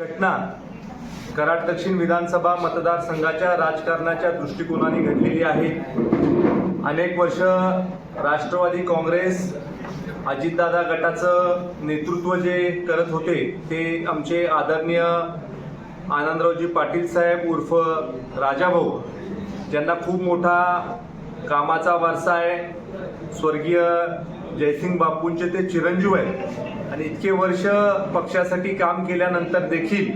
घटना कराड दक्षिण विधानसभा मतदारसंघाच्या राजकारणाच्या दृष्टिकोनाने घडलेली आहे. अनेक वर्ष राष्ट्रवादी काँग्रेस अजितदादा गटाचं नेतृत्व जे करत होते ते आमचे आदरणीय आनंदरावजी पाटील साहेब उर्फ राजाभाऊ ज्यांना खूप मोठा कामाचा वारसा आहे. स्वर्गीय जयसिंग बापूंचे ते चिरंजीव आहेत. आणि इतके वर्ष पक्षासाठी काम केल्यानंतर देखील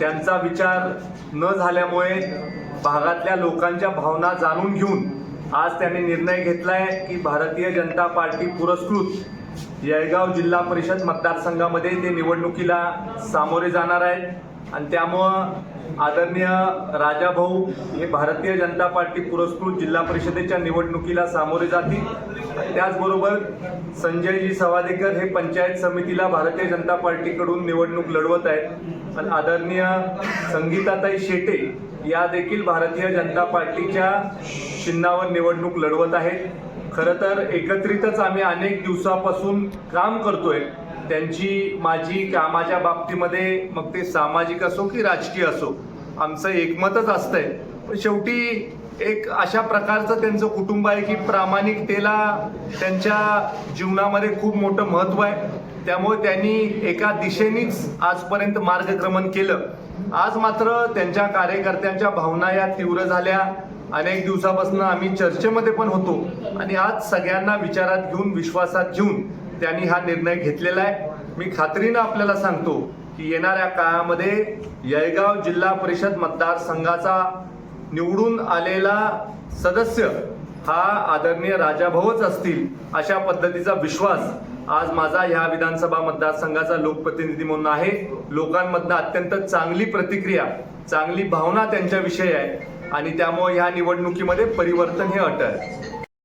त्यांचा विचार न झाल्यामुळे भागातल्या लोकांच्या भावना जाणून घेऊन आज त्यांनी निर्णय घेतलाय की भारतीय जनता पार्टी पुरस्कृत येळगाव जिल्हा परिषद मतदारसंघामध्ये ते निवडणुकीला सामोरे जाणार आहेत. आणि त्यामुळं आदरणीय राजाभाऊ हे भारतीय जनता पार्टी पुरस्कृत जिल्हा परिषदेच्या निवडणुकीला सामोरे जातील. त्याचबरोबर संजयजी सवादेकर हे पंचायत समितीला भारतीय जनता पार्टीकडून निवडणूक लढवत आहेत. आणि आदरणीय संगीताताई शेटे या देखील भारतीय जनता पार्टीच्या चिन्हावर निवडणूक लढवत आहेत. खरं तर एकत्रितच आम्ही अनेक दिवसापासून काम करतोय. त्यांची माझी कामाच्या बाबतीमध्ये मग ते सामाजिक असो की राजकीय असो आमचं एकमतच असतंय. पण शेवटी एक अशा प्रकारचं त्यांचं कुटुंब आहे की प्रामाणिकतेला त्यांच्या जीवनामध्ये खूप मोठं महत्त्व आहे. त्यामुळे त्यांनी एका दिशेनेच आजपर्यंत मार्गक्रमण केलं. आज मात्र त्यांच्या कार्यकर्त्यांच्या भावना या तीव्र झाल्या. अनेक दिवसापासून आम्ही चर्चेमध्ये पण होतो आणि आज सगळ्यांना विचारात घेऊन विश्वासात घेऊन त्यांनी हा निर्णय घेतलेला आहे. मी खात्रीनं आपल्याला सांगतो की येणाऱ्या काळामध्ये येळगाव जिल्हा परिषद मतदारसंघाचा निवडून आलेला सदस्य हा आदरणीय राजाभाऊच असतील अशा पद्धतीचा विश्वास आज माझा ह्या विधानसभा मतदारसंघाचा लोकप्रतिनिधी म्हणून आहे. लोकांमधनं अत्यंत चांगली प्रतिक्रिया चांगली भावना त्यांच्याविषयी आहे. आणि त्यामुळे ह्या निवडणुकीमध्ये परिवर्तन हे अटळ